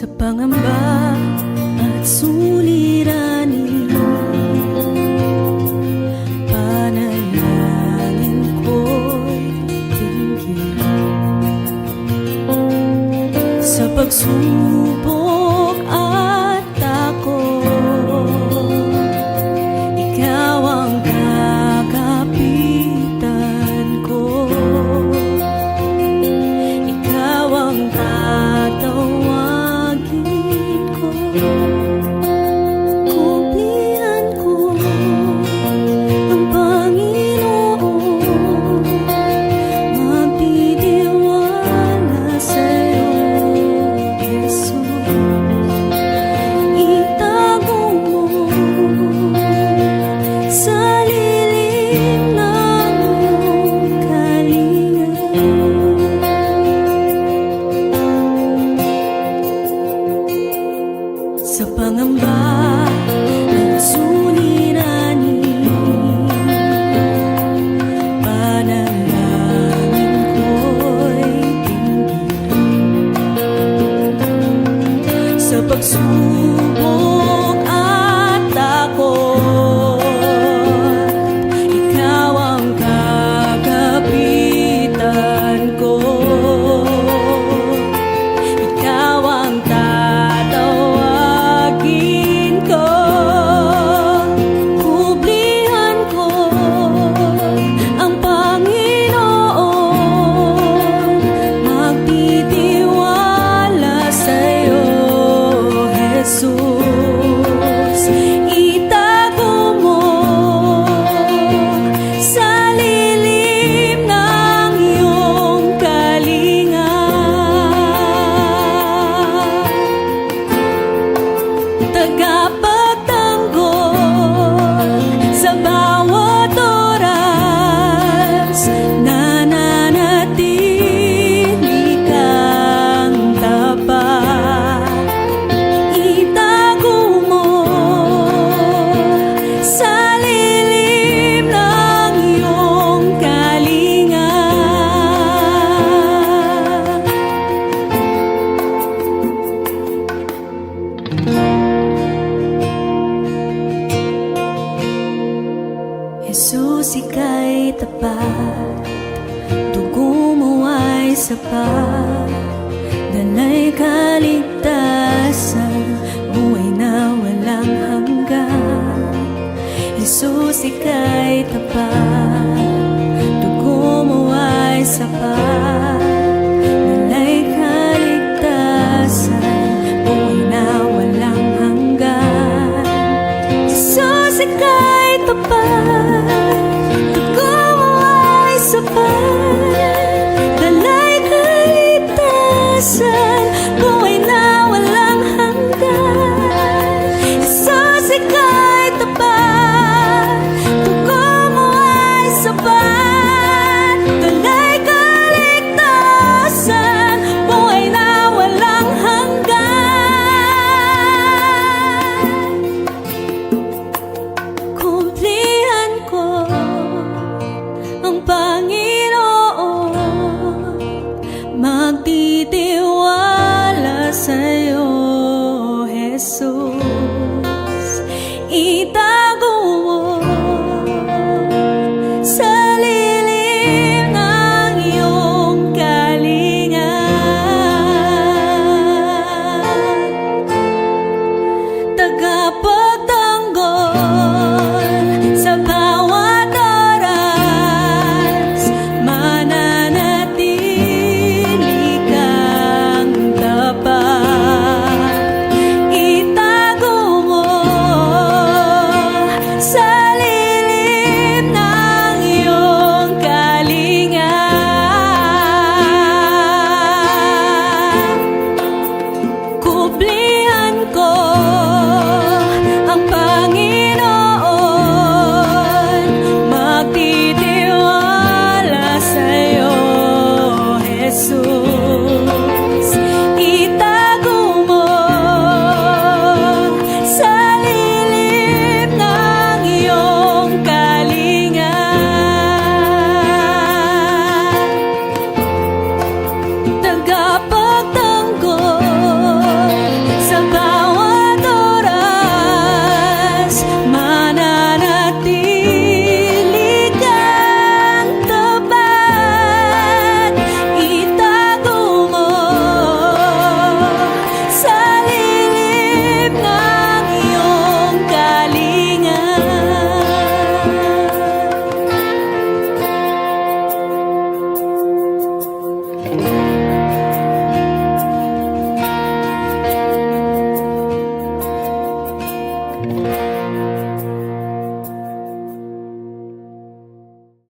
sa pangamba at suliranin. Panalangin ko'y tingin sa pagsubok bom. sika'y tapat Tugo mo ay sapat. Dalay kaligtasan Buhay na walang hanggan. Jesus, ika'y tapat.